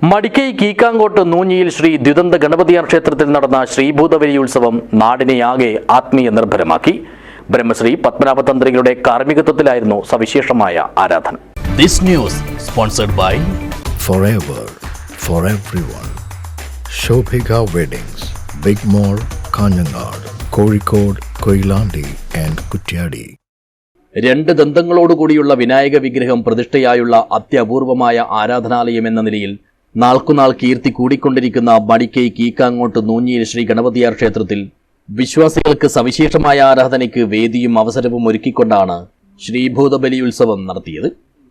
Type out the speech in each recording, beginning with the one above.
മടിക്കൈ കീക്കാങ്കോട്ട് നൂഞ്ഞിയിൽ ശ്രീ ദ്വിതന്ത ഗണപതിയാർ ക്ഷേത്രത്തിൽ നടന്ന ശ്രീഭൂതബലി ഉത്സവം നാടിനെയാകെ ആത്മീയ നിർഭരമാക്കി ബ്രഹ്മശ്രീ പത്മനാഭ തന്ത്രികളുടെ കാർമ്മികത്വത്തിലായിരുന്നു സവിശേഷമായ ആരാധന This news sponsored by forever for everyone. Shobhika Weddings, Big Mall, Kanyanad, Kozhikode, Koilandi and Kutyadi. രണ്ട് ദന്തങ്ങളോടുകൂടിയുള്ള വിനായക വിഗ്രഹം പ്രതിഷ്ഠയായുള്ള അത്യപൂർവമായ ആരാധനാലയം എന്ന നിലയിൽ നാൾക്കുനാൾ കീർത്തി കൂടിക്കൊണ്ടിരിക്കുന്ന ബടിക്കൈ കീക്കാങ്ങോട്ട് നൂഞ്ഞിയിൽ ശ്രീ ഗണപതിയാർ ക്ഷേത്രത്തിൽ വിശ്വാസികൾക്ക് സവിശേഷമായ ആരാധനയ്ക്ക് വേദിയും അവസരവും ഒരുക്കിക്കൊണ്ടാണ് ശ്രീഭൂതബലി ഉത്സവം നടത്തിയത്.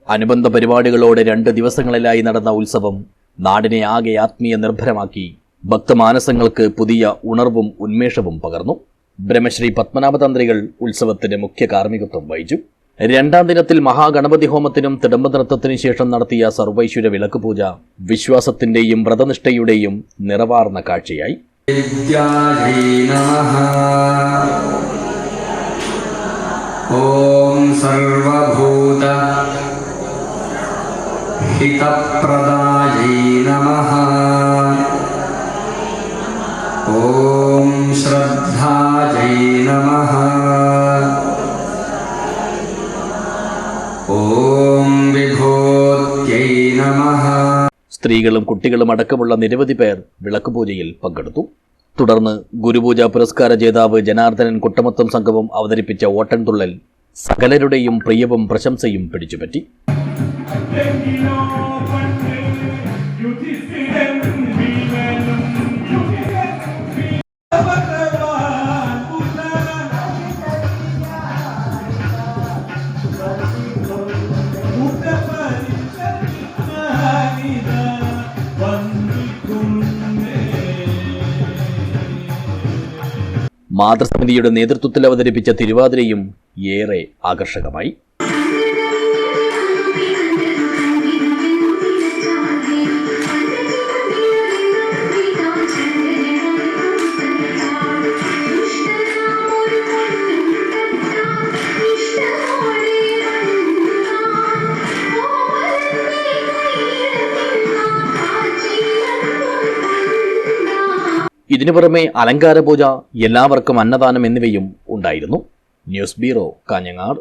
അനുബന്ധ പരിപാടികളോടെ രണ്ട് ദിവസങ്ങളിലായി നടന്ന ഉത്സവം നാടിനെ ആകെ ആത്മീയ നിർഭരമാക്കി ഭക്തമാനസങ്ങൾക്ക് പുതിയ ഉണർവും ഉന്മേഷവും പകർന്നു. ബ്രഹ്മശ്രീ പത്മനാഭതന്ത്രികൾ ഉത്സവത്തിന്റെ മുഖ്യ കാർമ്മികത്വം വഹിച്ചു. രണ്ടാം ദിനത്തിൽ മഹാഗണപതി ഹോമത്തിനും തിടംബനൃത്തത്തിനും ശേഷം നടത്തിയ സർവൈശ്വര വിളക്ക് പൂജ വിശ്വാസത്തിന്റെയും വ്രതനിഷ്ഠയുടെയും നിറവാർന്ന കാഴ്ചയായി. ഓം സർവഭൂത ഹിതപ്രദായ ഓം നമഃ. സ്ത്രീകളും കുട്ടികളും അടക്കമുള്ള നിരവധി പേർ വിളക്ക് പൂജയിൽ പങ്കെടുത്തു. തുടർന്ന് ഗുരുപൂജ പുരസ്കാര ജേതാവ് ജനാർദ്ദനൻ കുട്ടമത്തം സംഘവും അവതരിപ്പിച്ച ഓട്ടൻതുള്ളൽ സകലരുടെയും പ്രിയവും പ്രശംസയും പിടിച്ചുപറ്റി. മാതൃസമിതിയുടെ നേതൃത്വത്തിൽ അവതരിപ്പിച്ച തിരുവാതിരയും ഏറെ ആകർഷകമായി. ഇതിനു പുറമെ അലങ്കാര പൂജ എല്ലാവർക്കും അന്നദാനം എന്നിവയും ഉണ്ടായിരുന്നു. News bureau Kanhangad.